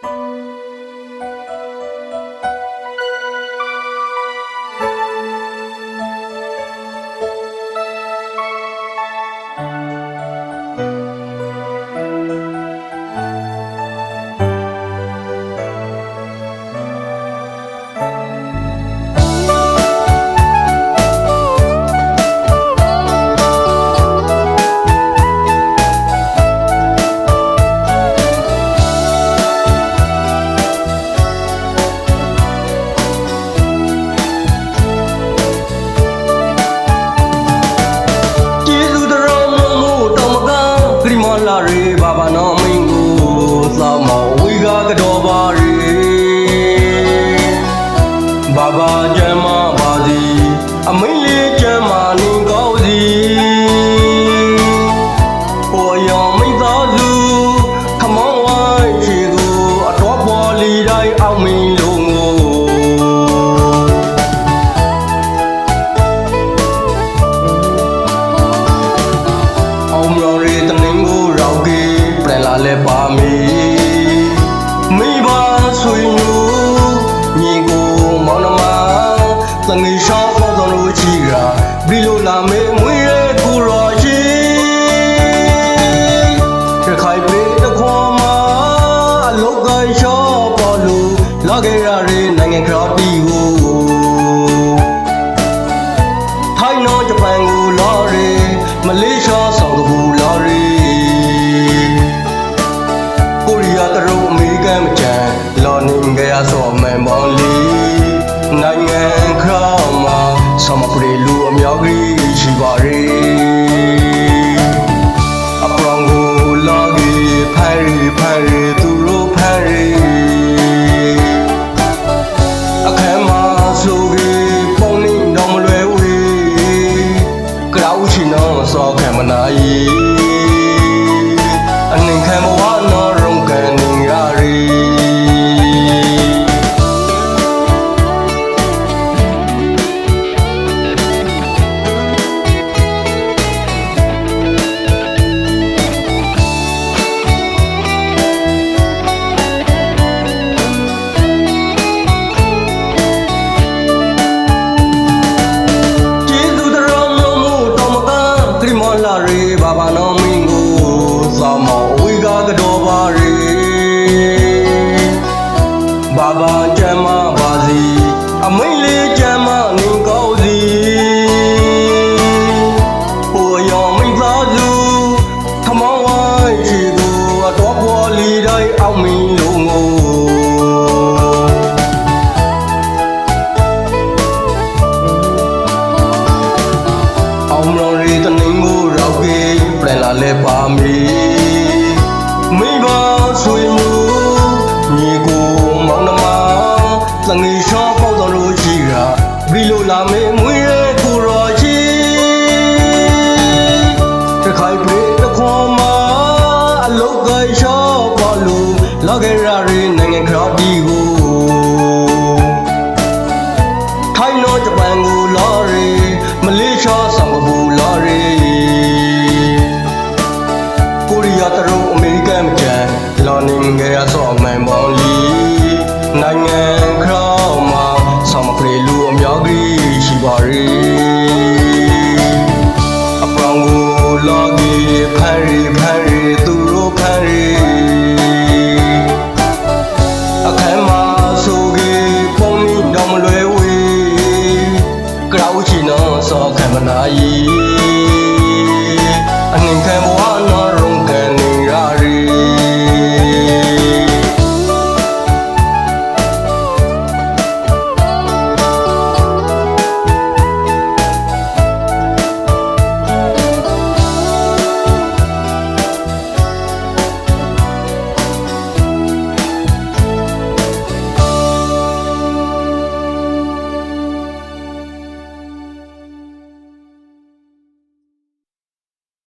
ကျေး ပြန်လာလဲပါမီမိဘဆွေမျိုးညီကိုမောင်နှမသငေရှောင်းပေါ်တော်လို့ချီရာဘီလိုလာမေမွေရဲကိုရောရှိတခိုင်ပေတခွန်မှာအလုတ်ကိုင်းရှော့ပေါ်လို့လာခဲ့ရ ရုတ်အမေရိကန်မချန်လော်နင်ကရဆော့မန်ဘောင်လီ ဘာဘာကျမ်းမပါစီအမိန်လေးကျမ်းမနေကောင်းစီဟိုရောမိသားစုထမောင်းဝိုင်းချီကိုအတော်ပေါ်လီတိုင်းအောင်မင်းလုံးကိုအောင်မတော်ရီတနင်္ဂိုရောက်ကေပြန်လာလဲပါမီမိ ရီနိုင်ငံခရာပြည်ကိုထိုင်းနော်ဂျပန်ကိုလော်ရီမလေးရှားစင်ကာပူလော်ရီကိုရီးယားတရုတ်အမေရိကန်မကျန်လော်နင်းငယ်ရဆော့အမှန်ပေါင်းလီနိုင်ငံခရာမှာဆောင်မကလေးလူအများကြီးရှိပါရီအပောင်ကိုလော်ကြီးဖန်ရီဖန်ရီသူတို့ဖန်ရီ Anaí